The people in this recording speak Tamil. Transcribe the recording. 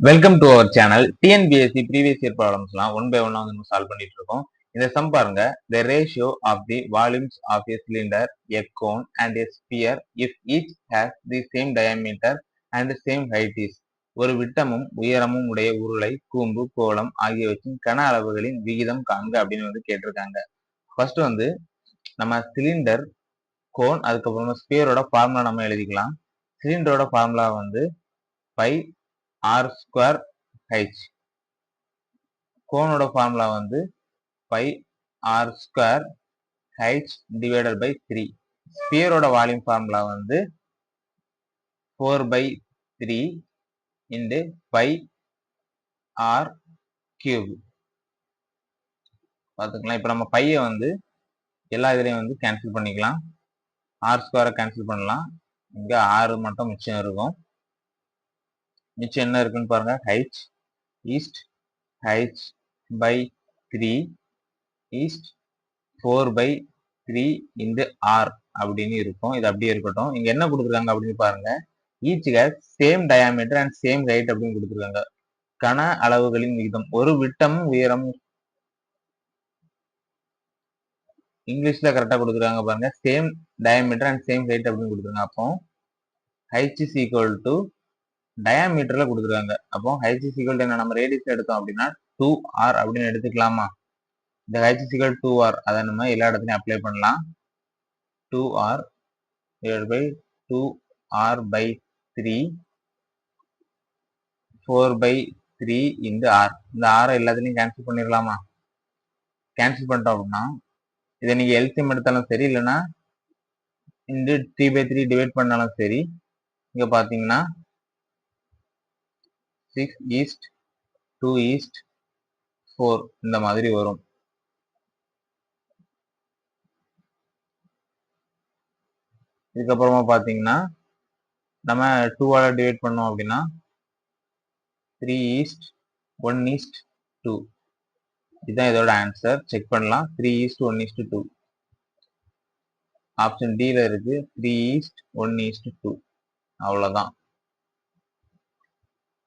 Welcome to our channel TNPSC previous year ப்ராப்ளம்ஸ்லாம் one by ஒன்னா வந்து சால்வ் பண்ணிட்டு இருக்கோம் இந்த சம் பாருங்க. The ratio of the volumes of a cylinder a cone and a sphere if each has the same diameter and same height is ஒரு விட்டமும் உயரமும் உடைய உருளை கூம்பு கோலம் ஆகியவற்றின் கன அளவுகளின் விகிதம் காண்க அப்படின்னு வந்து கேட்டிருக்காங்க. ஃபர்ஸ்ட் வந்து நம்ம சிலிண்டர் கோன் அதுக்கப்புறமா ஸ்பியரோட ஃபார்முலா நம்ம எழுதிக்கலாம். சிலிண்டரோட ஃபார்முலா வந்து பை ஆர் ஸ்கொயர் ஹெச் கோனோட ஃபார்முலா வந்து pi r square h divided by three ஸ்பியரோட volume formula வந்து four by three into pi r cube பார்த்துக்கலாம். இப்போ நம்ம பையை வந்து எல்லா இதுலேயும் வந்து கேன்சல் பண்ணிக்கலாம். ஆர் ஸ்கொயரை கேன்சல் பண்ணலாம். இங்கே ஆறு மட்டும் மிச்சம் இருக்கும். மிச்சம் என்ன இருக்குன்னு பாருங்க. H is to h by three is to four by three into r அப்படின்னு இருக்கும். இது அப்படியே இருக்கட்டும். இங்க என்ன கொடுத்துருக்காங்க அப்படின்னு பாருங்க. Each has same diameter and same height அப்படின்னு கொடுத்துருக்காங்க. கன அளவுகளின் விகிதம். ஒரு விட்டம் உயரம் இங்கிலீஷ்ல கரெக்டா கொடுத்துருக்காங்க பாருங்க. Same diameter and same height அப்படின்னு கொடுத்துருக்காங்க. அப்போ ஹைச் இஸ் ஈக்குவல் டு டயாமீட்டர்ல கொடுத்துருக்காங்க. அப்போ ஹைச் சிகல் என்ன? நம்ம ரேடியஸ் எடுத்தோம் அப்படின்னா டூ ஆர் அப்படின்னு எடுத்துக்கலாமா? இந்த ஹைச் சிகல் டூ ஆர் அதை நம்ம எல்லா இடத்துலையும் அப்ளை பண்ணலாம். Two r divide by two r by three four by three இந்த ஆர் இந்த ஆரை எல்லாத்துலையும் கேன்சல் பண்ணிடலாமா கேன்சல் பண்ணிட்டோம் அப்படின்னா இதை நீங்கள் எல்சிஎம் எடுத்தாலும் சரி இல்லைன்னா இந்த த்ரீ பை த்ரீ டிவைட் பண்ணாலும் சரி இங்கே பார்த்தீங்கன்னா six is to two is to four இந்த மாதிரி வரும். இதுக்கப்புறமா பார்த்தீங்கன்னா நம்ம டூவால் டிவைட் பண்ணோம் அப்படின்னா three is to one is to two இதுதான் இதோட ஆன்சர் செக் பண்ணலாம். Three is to one is to two option டியில் இருக்கு. Three is to one is to two அவ்வளோதான்